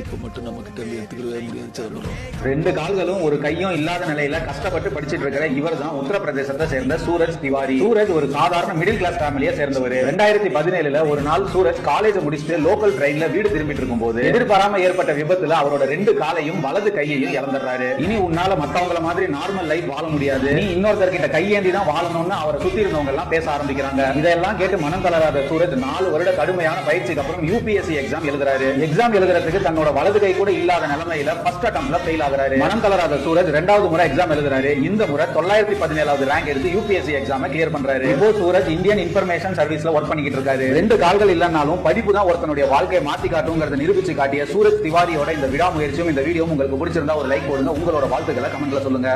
படிப்பை மட்டும் நம்ம கிட்ட இருந்து எடுத்துக்கவே முடியாது சிதம்பரம் ரெண்டு கால்களும் ஒரு கையும் இல்லாத நிலையில கஷ்டப்பட்டு படிச்சிட்டு இருக்கிற இவர் தான் உத்தரப்பிரதேசத்தை சேர்ந்த சூரஜ் திவாரி. சூரஜ் ஒரு சாதாரண மிடில் கிளாஸ் ஃபேமிலியை சேர்ந்தவர். ரெண்டாயிரத்தி பதினேழுல ஒரு நாள் சூரஜ் காலேஜ் முடிச்சுட்டு லோக்கல் ட்ரெயின்ல வீடு திரும்பிட்டு இருக்கும் போது எதிர்பாராம ஏற்பட்ட விபத்துல அவரோட ரெண்டு காலையும் வலது கையையும் இழந்துடுறாரு. இனி உன்னால மத்தவங்கள மாதிரி நார்மல் லைஃப் வாழ முடியாது. நீ இன்னொருத்தர்கிட்ட கையேந்தி தான் வாழணும்னு அவரை சுத்தி இருந்தவங்க எல்லாம் பேச ஆரம்பிக்கிறாங்க. இதெல்லாம் கேட்டு மனம் தளராத சூரஜ் நாலு வருட கடுமையான பயிற்சிக்கு அப்புறம் யூபிஎஸ்சி எக்ஸாம் எழுதுறாரு. எக்ஸாம் எழுதுறதுக்கு தன்னோட வலது கை கூட இல்லாத நிலைமையில ஃபர்ஸ்ட் அட்டம்ல ஃபெயில் ஆகுறாரு. மனம் தளராத சூரஜ் ரெண்டாவது முறை எக்ஸாம் எழுதுறாரு. இந்த முறை தொள்ளாயிரத்தி பதினேழாவது ரேங்க் எடுத்து யூபிஎஸ்சி எக்ஸாம் கிளியர் பண்றாரு. இப்போ சூரஜ் இந்தியன் இன்ஃபர்மேஷன் சர்வீஸ்ல ஒர்க் பண்ணிக்கிட்டு இருக்காரு. ரெண்டு கால்கள் இல்லைனாலும் படிப்பு தான் ஒருத்தனுடைய வாழ்க்கையை மாத்தி காட்டுங்கிறத நிரூபிச்சு காட்டிய சூரஜ் திவாரியோட இந்த விடாமுயற்சியும் இந்த வீடியோ உங்களுக்கு பிடிச்சிருந்தா ஒரு லைக் போடுங்க. உங்களோட வாழ்த்துக்களை கமெண்ட்ல சொல்லுங்க.